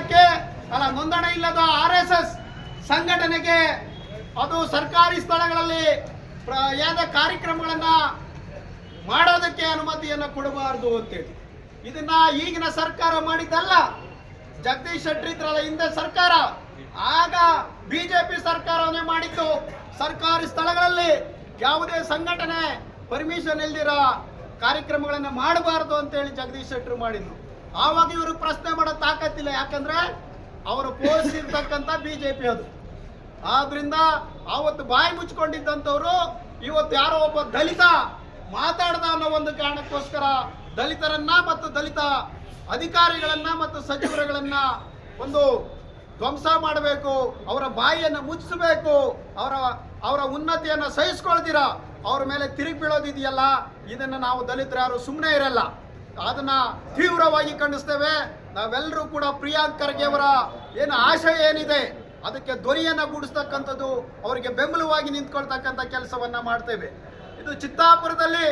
ಸಂಘಟನೆಗೆ ಅಲ್ಲ, ನೋಂದಣಿ ಇಲ್ಲದ ಆರ್ ಎಸ್ ಎಸ್ ಸಂಘಟನೆಗೆ ಅದು ಸರ್ಕಾರಿ ಸ್ಥಳಗಳಲ್ಲಿ ಯಾವ ಕಾರ್ಯಕ್ರಮಗಳನ್ನ ಮಾಡೋದಕ್ಕೆ ಅನುಮತಿಯನ್ನು ಕೊಡಬಾರದು ಅಂತೇಳಿ. ಇದನ್ನ ಈಗಿನ ಸರ್ಕಾರ ಮಾಡಿದ್ದಲ್ಲ, ಜಗದೀಶ್ ಶೆಟ್ಟಿ ಇದ್ರಲ್ಲ, ಹಿಂದೆ ಸರ್ಕಾರ. ಆಗ ಬಿಜೆಪಿ ಸರ್ಕಾರವನ್ನೇ ಮಾಡಿದ್ದು ಸರ್ಕಾರಿ ಸ್ಥಳಗಳಲ್ಲಿ ಯಾವುದೇ ಸಂಘಟನೆ ಪರ್ಮಿಷನ್ ಇಲ್ದಿರ ಕಾರ್ಯಕ್ರಮಗಳನ್ನು ಮಾಡಬಾರದು ಅಂತೇಳಿ ಜಗದೀಶ್ ಶೆಟ್ಟರು ಮಾಡಿದ್ರು. ಆವಾಗ ಇವರು ಪ್ರಶ್ನೆ ಮಾಡೋ ತಾಕತ್ತಿಲ್ಲ ಯಾಕಂದ್ರೆ ಅವರು ಜೆ ಬಿಜೆಪಿ ಅದು. ಆದ್ರಿಂದ ಆವತ್ತು ಬಾಯಿ ಮುಚ್ಕೊಂಡಿದ್ದಂಥವ್ರು ಇವತ್ತು ಯಾರೋ ಒಬ್ಬ ದಲಿತ ಮಾತಾಡ್ದ ಅನ್ನೋ ಒಂದು ಕಾರಣಕ್ಕೋಸ್ಕರ ದಲಿತರನ್ನ ಮತ್ತು ದಲಿತ ಅಧಿಕಾರಿಗಳನ್ನ ಮತ್ತು ಸಚಿವರುಗಳನ್ನ ಒಂದು ಧ್ವಂಸ ಮಾಡಬೇಕು, ಅವರ ಬಾಯಿಯನ್ನು ಮುಚ್ಚಿಸಬೇಕು, ಅವರ ಅವರ ಉನ್ನತಿಯನ್ನು ಸಹಿಸ್ಕೊಳ್ತೀರಾ? ಅವ್ರ ಮೇಲೆ ತಿರುಗಿ ಬೀಳೋದಿದೆಯಲ್ಲ? ಇದನ್ನು ನಾವು ದಲಿತರು ಯಾರು ಸುಮ್ಮನೆ ಇರಲ್ಲ. ಅದನ್ನ ತೀವ್ರವಾಗಿ ಖಂಡಿಸ್ತೇವೆ. ನಾವೆಲ್ಲರೂ ಕೂಡ ಪ್ರಿಯಾಂಕ್ ಖರ್ಗೆ ಅವರ ಏನು ಆಶಯ ಏನಿದೆ, ಅದಕ್ಕೆ ಧ್ವನಿಯನ್ನ ಗೂಡಿಸ್ತಕ್ಕಂಥದ್ದು ಅವರಿಗೆ ಬೆಂಬಲವಾಗಿ ನಿಂತ್ಕೊಳ್ತಕ್ಕಂಥ ಕೆಲಸವನ್ನ ಮಾಡ್ತೇವೆ. ಇದು ಚಿತ್ತಾಪುರದಲ್ಲಿ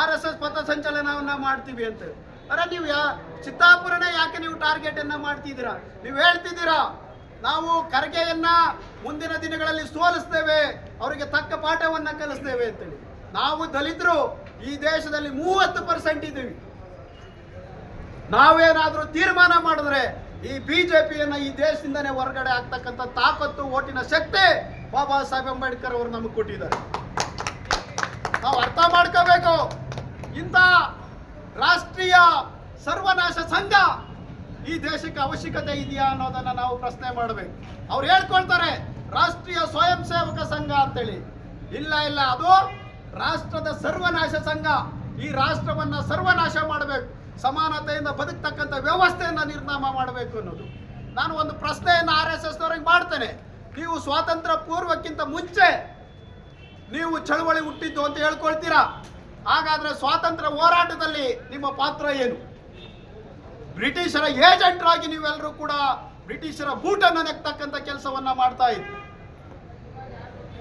ಆರ್ ಎಸ್ ಎಸ್ ಪಥಸಂಚಲನವನ್ನ ಮಾಡ್ತೀವಿ ಅಂತ. ಅರೆ, ನೀವು ಯಾ, ಚಿತ್ತಾಪುರನೇ ಯಾಕೆ ನೀವು ಟಾರ್ಗೆಟ್ ಅನ್ನ ಮಾಡ್ತಿದ್ದೀರಾ? ನೀವು ಹೇಳ್ತಿದ್ದೀರಾ, ನಾವು ಖರ್ಗೆಯನ್ನ ಮುಂದಿನ ದಿನಗಳಲ್ಲಿ ಸೋಲಿಸ್ತೇವೆ, ಅವರಿಗೆ ತಕ್ಕ ಪಾಠವನ್ನ ಕಲಿಸ್ತೇವೆ ಅಂತೇಳಿ. ನಾವು ದಲಿತರು, ಈ ದೇಶದಲ್ಲಿ ಮೂವತ್ತು ಪರ್ಸೆಂಟ್ ಇದ್ದೀವಿ. ನಾವೇನಾದ್ರೂ ತೀರ್ಮಾನ ಮಾಡಿದ್ರೆ ಈ ಬಿಜೆಪಿಯನ್ನ ಈ ದೇಶದಿಂದನೇ ಹೊರಗಡೆ ಆಗ್ತಕ್ಕಂಥ ತಾಕತ್ತು, ಓಟಿನ ಶಕ್ತಿ ಬಾಬಾ ಸಾಹೇಬ್ ಅಂಬೇಡ್ಕರ್ ಅವರು ನಮಗೆ ಕೊಟ್ಟಿದ್ದಾರೆ. ನಾವು ಅರ್ಥ ಮಾಡ್ಕೋಬೇಕು. ಇಂಥ ರಾಷ್ಟ್ರೀಯ ಸರ್ವನಾಶ ಸಂಘ ಈ ದೇಶಕ್ಕೆ ಅವಶ್ಯಕತೆ ಇದೆಯಾ ಅನ್ನೋದನ್ನ ನಾವು ಪ್ರಶ್ನೆ ಮಾಡಬೇಕು. ಅವ್ರು ಹೇಳ್ಕೊಳ್ತಾರೆ, ರಾಷ್ಟ್ರೀಯ ಸ್ವಯಂ ಸೇವಕ ಸಂಘ ಅಂತೇಳಿ. ಇಲ್ಲ ಇಲ್ಲ, ಅದು ರಾಷ್ಟ್ರದ ಸರ್ವನಾಶ ಸಂಘ. ಈ ರಾಷ್ಟ್ರವನ್ನ ಸರ್ವನಾಶ ಮಾಡಬೇಕು. ಸಮಾನತೆಯಿಂದ ಬದುಕ್ತಕ್ಕಂಥ ವ್ಯವಸ್ಥೆಯನ್ನು ನಿರ್ನಾಮ ಮಾಡಬೇಕು ಅನ್ನೋದು. ನಾನು ಒಂದು ಪ್ರಶ್ನೆಯನ್ನು ಆರ್ ಎಸ್ ಎಸ್ ಅವರಿಗೆ ಮಾಡ್ತೇನೆ. ನೀವು ಸ್ವಾತಂತ್ರ್ಯ ಪೂರ್ವಕ್ಕಿಂತ ಮುಂಚೆ ನೀವು ಚಳವಳಿ ಹುಟ್ಟಿದ್ದು ಅಂತ ಹೇಳ್ಕೊಳ್ತೀರಾ? ಹಾಗಾದ್ರೆ ಸ್ವಾತಂತ್ರ್ಯ ಹೋರಾಟದಲ್ಲಿ ನಿಮ್ಮ ಪಾತ್ರ ಏನು? ಬ್ರಿಟಿಷರ ಏಜೆಂಟ್ರಾಗಿ ನೀವೆಲ್ಲರೂ ಕೂಡ ಬ್ರಿಟಿಷರ ಬೂಟನ್ನು ನೆಕ್ತಕ್ಕಂಥ ಕೆಲಸವನ್ನ ಮಾಡ್ತಾ ಇದ್ರಿ.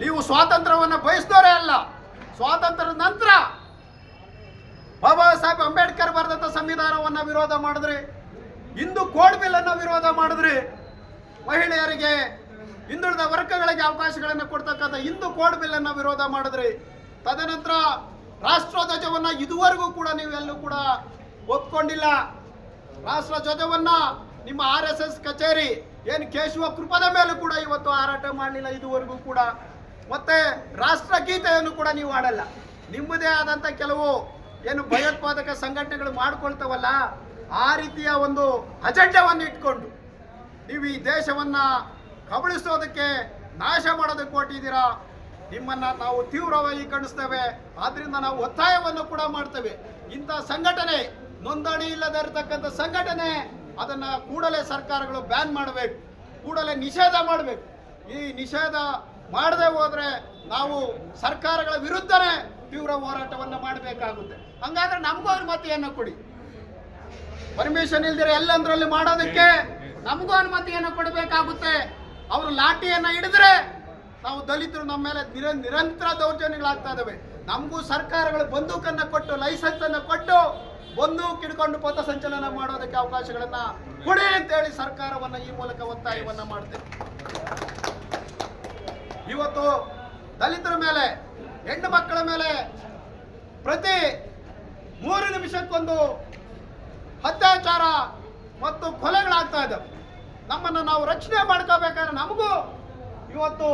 ನೀವು ಸ್ವಾತಂತ್ರ್ಯವನ್ನು ಬಯಸಿದವರೇ ಅಲ್ಲ. ಸ್ವಾತಂತ್ರ್ಯದ ನಂತರ ಬಾಬಾ ಸಾಹೇಬ್ ಅಂಬೇಡ್ಕರ್ ಬರೆದಂತ ಸಂವಿಧಾನವನ್ನ ವಿರೋಧ ಮಾಡಿದ್ರಿ, ಹಿಂದೂ ಕೋಡ್ ಬಿಲ್ ಅನ್ನ ವಿರೋಧ ಮಾಡಿದ್ರಿ, ಮಹಿಳೆಯರಿಗೆ ಹಿಂದುಳಿದ ವರ್ಗಗಳಿಗೆ ಅವಕಾಶಗಳನ್ನು ಕೊಡ್ತಕ್ಕಂಥ ಇಂದು ಕೋಡ್ ಬಿಲ್ ಅನ್ನ ವಿರೋಧ ಮಾಡಿದ್ರಿ, ತದನಂತರ ರಾಷ್ಟ್ರಧ್ವಜವನ್ನ ಇದುವರೆಗೂ ಕೂಡ ನೀವೆಲ್ಲೂ ಕೂಡ ಒಪ್ಕೊಂಡಿಲ್ಲ. ರಾಷ್ಟ್ರ ಧ್ವಜವನ್ನ ನಿಮ್ಮ ಆರ್ ಎಸ್ ಎಸ್ ಕಚೇರಿ ಏನು ಕೇಶವ ಕೃಪದ ಮೇಲೂ ಕೂಡ ಇವತ್ತು ಹಾರಾಟ ಮಾಡಲಿಲ್ಲ ಇದುವರೆಗೂ ಕೂಡ. ಮತ್ತೆ ರಾಷ್ಟ್ರಗೀತೆಯನ್ನು ಕೂಡ ನೀವು ಆಡಲ್ಲ ನಿಮ್ಮದೇ ಆದಂತ ಕೆಲವು ಏನು ಭಯೋತ್ಪಾದಕ ಸಂಘಟನೆಗಳು ಮಾಡ್ಕೊಳ್ತಾವಲ್ಲ, ಆ ರೀತಿಯ ಒಂದು ಅಜೆಂಡವನ್ನು ಇಟ್ಕೊಂಡು ನೀವು ಈ ದೇಶವನ್ನ ಕಬಳಿಸೋದಕ್ಕೆ ನಾಶ ಮಾಡೋದಕ್ಕೆ ಕೊಟ್ಟಿದ್ದೀರಾ ನಿಮ್ಮನ್ನ ನಾವು ತೀವ್ರವಾಗಿ ಖಂಡಿಸ್ತೇವೆ. ಆದ್ರಿಂದ ನಾವು ಒತ್ತಾಯವನ್ನು ಕೂಡ ಮಾಡ್ತೇವೆ. ಇಂಥ ಸಂಘಟನೆ ನೋಂದಣಿ ಇಲ್ಲದೆ ಇರತಕ್ಕಂಥ ಸಂಘಟನೆ, ಅದನ್ನ ಕೂಡಲೇ ಸರ್ಕಾರಗಳು ಬ್ಯಾನ್ ಮಾಡಬೇಕು, ಕೂಡಲೇ ನಿಷೇಧ ಮಾಡಬೇಕು. ಈ ನಿಷೇಧ ಮಾಡದೆ ಹೋದ್ರೆ ನಾವು ಸರ್ಕಾರಗಳ ವಿರುದ್ಧನೇ ತೀವ್ರ ಹೋರಾಟವನ್ನು ಮಾಡಬೇಕಾಗುತ್ತೆ. ಹಂಗಾದ್ರೆ ನಮಗೂ ಅನುಮತಿಯನ್ನು ಕೊಡಿ. ಪರ್ಮಿಷನ್ ಇಲ್ದಿರ ಎಲ್ಲಂದ್ರಲ್ಲಿ ಮಾಡೋದಕ್ಕೆ ನಮಗೂ ಅನುಮತಿಯನ್ನು ಕೊಡಬೇಕಾಗುತ್ತೆ. ಅವರು ಲಾಠಿಯನ್ನು ಹಿಡಿದ್ರೆ ನಾವು ದಲಿತರು ನಮ್ಮ ಮೇಲೆ ನಿರ, ನಿರಂತರ ದೌರ್ಜನ್ಯಗಳಾಗ್ತಾ ಇದಾವೆ. ನಮಗೂ ಸರ್ಕಾರಗಳು ಬಂದೂಕನ್ನ ಕೊಟ್ಟು ಲೈಸೆನ್ಸ್ ಅನ್ನ ಕೊಟ್ಟು ಬಂದೂಕ್ ಹಿಡ್ಕೊಂಡು ಪಥ ಸಂಚಲನ ಮಾಡೋದಕ್ಕೆ ಅವಕಾಶಗಳನ್ನ ಕೊಡಿ ಅಂತೇಳಿ ಸರ್ಕಾರವನ್ನ ಈ ಮೂಲಕ ಒತ್ತಾಯವನ್ನ ಮಾಡ್ತೇವೆ. ಇವತ್ತು ದಲಿತರ ಮೇಲೆ ಹೆಣ್ಣು ಮಕ್ಕಳ ಮೇಲೆ ಪ್ರತಿ ಮೂರು ನಿಮಿಷಕ್ಕೊಂದು ಅತ್ಯಾಚಾರ ಮತ್ತು ಕೊಲೆಗಳಾಗ್ತಾ ಇದ್ದಾವೆ ನಮ್ಮನ್ನು ನಾವು ರಕ್ಷಣೆ ಮಾಡ್ಕೋಬೇಕಾದ್ರೆ ನಮಗೂ ಇವತ್ತು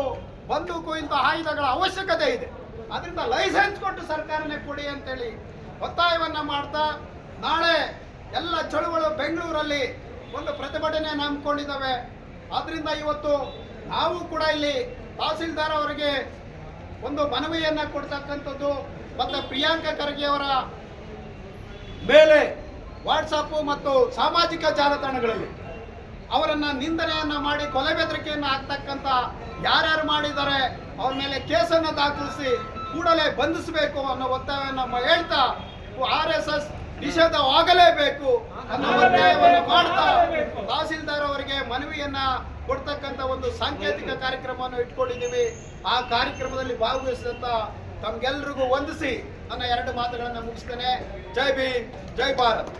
ಬಂದೂಕು ಇಂಥ ಆಯುಧಗಳ ಅವಶ್ಯಕತೆ ಇದೆ. ಅದರಿಂದ ಲೈಸೆನ್ಸ್ ಕೊಟ್ಟು ಸರ್ಕಾರನೇ ಕೊಡಿ ಅಂತೇಳಿ ಒತ್ತಾಯವನ್ನ ಮಾಡ್ತಾ ನಾಳೆ ಎಲ್ಲ ಚಳುವಳು ಬೆಂಗಳೂರಲ್ಲಿ ಒಂದು ಪ್ರತಿಭಟನೆ ಹಮ್ಮಿಕೊಂಡಿದ್ದಾವೆ. ಆದ್ದರಿಂದ ಇವತ್ತು ನಾವು ಕೂಡ ಇಲ್ಲಿ ತಹಸೀಲ್ದಾರ್ ಅವರಿಗೆ ಒಂದು ಮನವಿಯನ್ನ ಕೊಡ್ತಕ್ಕಂಥದ್ದು ಮತ್ತೆ ಪ್ರಿಯಾಂಕಾ ಖರ್ಗೆ ಅವರ ಮೇಲೆ ವಾಟ್ಸಪ್ ಮತ್ತು ಸಾಮಾಜಿಕ ಜಾಲತಾಣಗಳಲ್ಲಿ ಅವರನ್ನ ನಿಂದನೆಯನ್ನ ಮಾಡಿ ಕೊಲೆ ಬೆದರಿಕೆಯನ್ನ ಹಾಕ್ತಕ್ಕಂಥ ಯಾರ್ಯಾರು ಮಾಡಿದ್ದಾರೆ ಅವ್ರ ಮೇಲೆ ಕೇಸನ್ನ ದಾಖಲಿಸಿ ಕೂಡಲೇ ಬಂಧಿಸಬೇಕು ಅನ್ನೋ ಒತ್ತಾಯವನ್ನು ಹೇಳ್ತಾ ಆರ್ ಎಸ್ ಎಸ್ ನಿಷೇಧವಾಗಲೇಬೇಕು ಅನ್ನೋ ಒತ್ತಾಯವನ್ನು ಮಾಡ್ತಾ ತಹಸೀಲ್ದಾರ್ ಅವರಿಗೆ ಮನವಿಯನ್ನ ಕೊಡ್ತಕ್ಕಂಥ ಒಂದು ಸಾಂಕೇತಿಕ ಕಾರ್ಯಕ್ರಮವನ್ನು ಇಟ್ಕೊಂಡಿದ್ದೀವಿ. ಆ ಕಾರ್ಯಕ್ರಮದಲ್ಲಿ ಭಾಗವಹಿಸಿದಂತ ತಮ್ಗೆಲ್ರಿಗೂ ವಂದಿಸಿ ನನ್ನ ಎರಡು ಮಾತುಗಳನ್ನು ಮುಗಿಸ್ತೇನೆ. ಜೈ ಭೀಮ್, ಜೈ ಭಾರತ್.